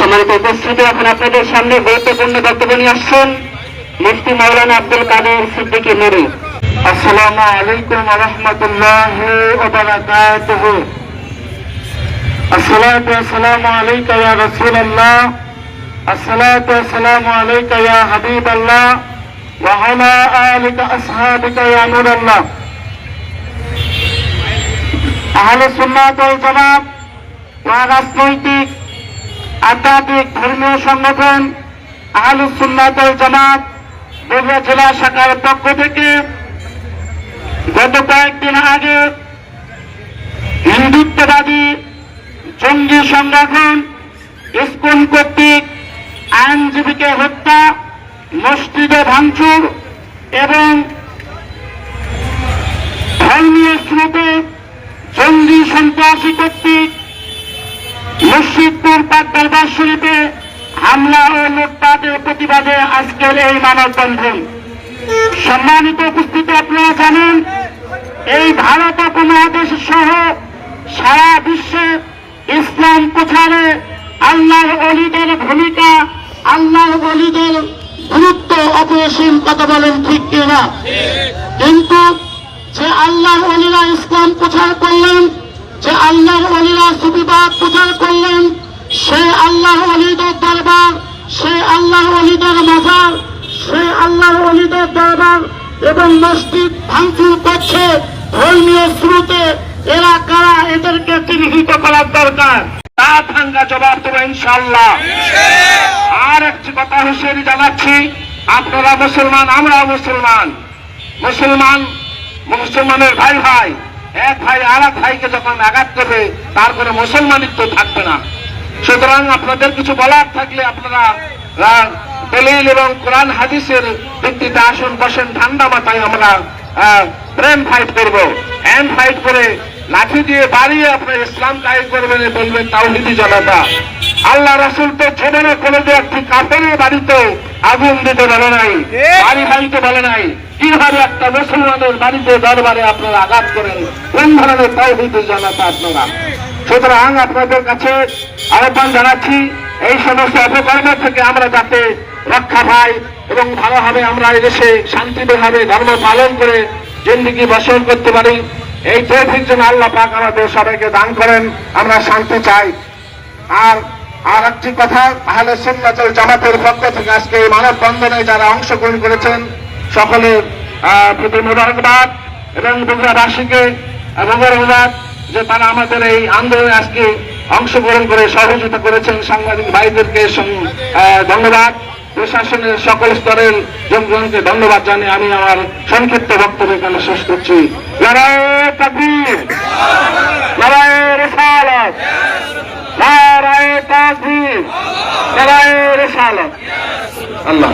সম্মানিত উপস্থিতি এখন আপনাদের সামনে গুরুত্বপূর্ণ বক্তব্য নিয়ে আসছেন মুফতি মাওলানা আব্দুল কাদের সিদ্দিকী নুরি আসসালামু আলাইকুম রহমতুল্লাহ ওবারাকাতুহু الصلاة والسلام عليك يا رسول الله الصلاة والسلام عليك يا حبيب الله وعلى آلك أصحابك يا نور الله আহলে সুন্নাত ওয়াল জামাত ও রাজনৈতিক আধ্যাত্মিক ধর্মীয় সংগঠন আহলে সুন্নাত জামাত বগুড়া জেলা শাখার পক্ষ থেকে গত কয়েকদিন আগে হিন্দুত্ববাদী জঙ্গি সংগঠন ইস্কন কর্তৃক আইনজীবীকে হত্যা, মসজিদে ভাঙচুর এবং ধর্মীয় স্রোতে জঙ্গি সন্ত্রাসী কর্তৃক মুর্শিদপুর শরীফে হামলা ও লুটপাটের প্রতিবাদে আজকের এই মানববন্ধন। সম্মানিত উপস্থিতি আপনারা জানেন, এই ভারত উপমহাদেশ সহ সারা বিশ্বে ইসলাম প্রচারে আল্লাহর অলিদের ভূমিকা আল্লাহর অলিদের গুরুত্ব অপরিসীম কথা বলেন ঠিক কিনা? কিন্তু যে আল্লাহর অলিরা ইসলাম প্রচার করলেন, যে আল্লাহর অলিরা সুবিবাদ দরবার এবং মসজিদ ভাঙচুর করছে। ধর্মীয় স্রোতে এরা কারা, এদেরকে চিহ্নিত করার দরকার। তা ভাঙ্গা জবাব দেবো ইনশাল্লাহ আর একটি কথা হুঁশিয়ারি জানাচ্ছি, আপনারা মুসলমান আমরা মুসলমান। মুসলমান, মুসলমানের ভাই ভাই, এক ভাই আর এক ভাইকে যখন আঘাত করবে তার কোনো মুসলমানিত্ব থাকবে না। সুতরাং আপনাদের কিছু বলার থাকলে আপনারা দলিল এবং কোরআন হাদিসের ভিত্তিতে আসুন, বসেন, ঠান্ডা মাথায় আমরা প্রেম ফাইট করব। হ্যান্ড ফাইট করে লাঠি দিয়ে বাড়িয়ে আপনার ইসলাম কায়ে করবেন বলবেন, তাওহিদি জনতা, আল্লাহ রসুল তো জীবনে কোনো যে একটি কাপড়ের বাড়িতে আগুন দিতে বলে নাই, বাড়ি ভাঙতে বলে নাই। কীভাবে একটা মুসলমানের বাড়িতে দরবারে আপনারা আঘাত করেন? কোন ধরনের তাওহিদি জনতা আপনারা? সুতরাং আপনাদের কাছে আহ্বান জানাচ্ছি এই সমস্ত অপকর্ম থেকে আমরা যাতে রক্ষা পাই এবং ভালোভাবে আমরা এই দেশে শান্তিভাবে ধর্ম পালন করে জিন্দিগি বসন করতে পারি, এই তৌফিক যেন আল্লাহ পাক আমাদের সবাইকে দান করেন, আমরা শান্তি চাই। আর আর একটি কথা, আহলে সুন্নাতুল জামাতের পক্ষ থেকে আজকে এই মানববন্ধনে যারা অংশগ্রহণ করেছেন, সকলের প্রতি মোবারকবাদ এবং বগুড়াবাসীকে মোবারকবাদ যে তারা আমাদের এই আন্দোলনে আজকে অংশগ্রহণ করে সহযোগিতা করেছেন সাংবাদিক ভাইদেরকে ধন্যবাদ। প্রশাসনের সকল স্তরের জনগণকে ধন্যবাদ জানিয়ে আমি আমার সংক্ষিপ্ত বক্তব্য এখানে শেষ করছি। আল্লাহ।